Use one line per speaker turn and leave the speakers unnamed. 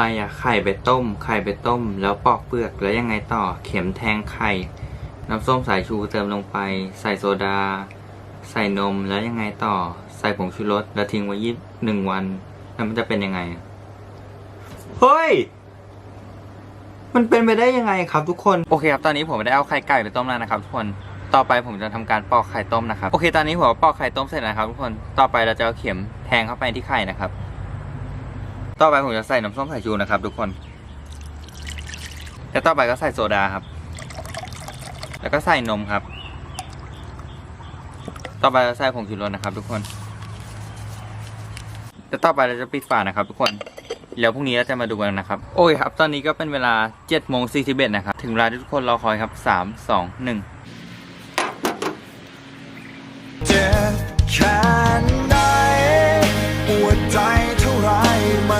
อะไรอะ ไข่ไปต้ม ไข่ไปต้ม แล้วปอกเปลือก แล้วยังไงต่อ เข็มแทงไข่ น้ำส้มสายชูเติมลงไป ใส่โซดา ใส่นม แล้วยังไงต่อ ใส่ผงชูรส แล้วทิ้งไว้ยี่หนึ่งวัน แล้วมันจะเป็นยังไง เฮ้ย มันเป็นไปได้ยังไงครับทุกคน โอเคครับ ตอนนี้ผมได้เอาไข่ไก่ไปต้มแล้วนะครับทุกคน ต่อไปผมจะทำการปอกไข่ต้มนะครับ โอเค ตอนนี้ผมปอกไข่ต้มเสร็จแล้วครับทุกคน ต่อไปเราจะเอาเข็มแทงเข้าไปที่ไข่นะครับ ต่อไปผมจะใส่น้ำส้มสายชูนะครับ ทุกคนแล้วต่อไปก็ใส่โซดาครับ แล้วก็ใส่นมครับ ต่อไปจะใส่ผงชูรสนะครับ ทุกคนแล้วต่อไปเราจะปิดฝานะครับ ทุกคนแล้วพรุ่งนี้เราจะมาดูกันนะครับ โอ้ยครับ ตอนนี้ก็เป็นเวลา7จ็ดโมงสี่สิบเอ็ดนะครับ ถึงเวลาทุกคนรอคอยครับสามสองหนึ่ง
เจ็ไหนปวดใจเท่าไรมา